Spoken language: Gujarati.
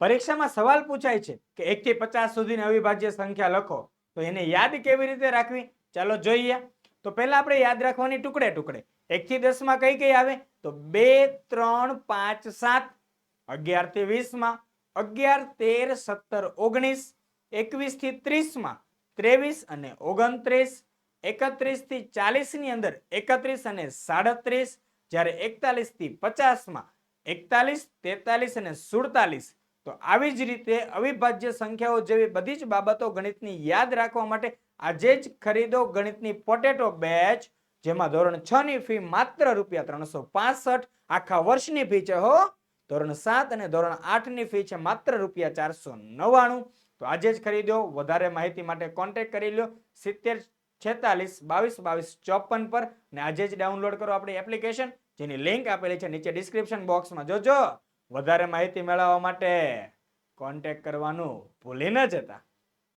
પરીક્ષામાં સવાલ પૂછાય છે કે એક થી પચાસ સુધીની અવિભાજ્ય સંખ્યા લખો, તો એને યાદ કેવી રીતે રાખવી? ચાલો જોઈએ. તો પહેલા આપણે યાદ રાખવાની ટુકડે ટુકડે. એક થી દસમાં કઈ કઈ આવે? તો બે, ત્રણ, પાંચ, સાત. અગિયારથી વીસમાં. અગિયાર, તેર, સત્તર, ઓગણીસ. એકવીસથી ત્રીસમાં. ત્રેવીસ અને ઓગણત્રીસ. એકત્રીસથી ચાલીસની અંદર એકત્રીસ અને સાડત્રીસ. જ્યારે એકતાલીસથી પચાસમાં. એકતાલીસ, તેતાલીસ અને સુડતાલીસ. તો આવી જ રીતે અવિભાજ્ય સંખ્યાઓ જેવી બધી જ બાબતો ગણિતની યાદ રાખવા માટે આજે જ ખરીદો ગણિતની પોટેટો બેચ, જેમાં ધોરણ છ ની ફી માત્ર રૂપિયા ત્રણસો આખા વર્ષની ફી છે હો, ધોરણ સાત અને ધોરણ આઠની ફી છે માત્ર રૂપિયા ચારસો નવ્વાણું. તો આજે જ ખરીદો, વધારે માહિતી માટે કોન્ટેક્ટ કરી લો, સિત્તેર છેતાલીસ બાવીસ બાવીસ ચોપન પર. અને આજે જ ડાઉનલોડ કરો આપણી એપ્લિકેશન જેની લિંક આપેલી છે નીચે ડિસ્ક્રિપ્શન બોક્સમાં જોજો. વધારે માહિતી મેળવવા માટે કોન્ટેક્ટ કરવાનું ભૂલી ન જતા.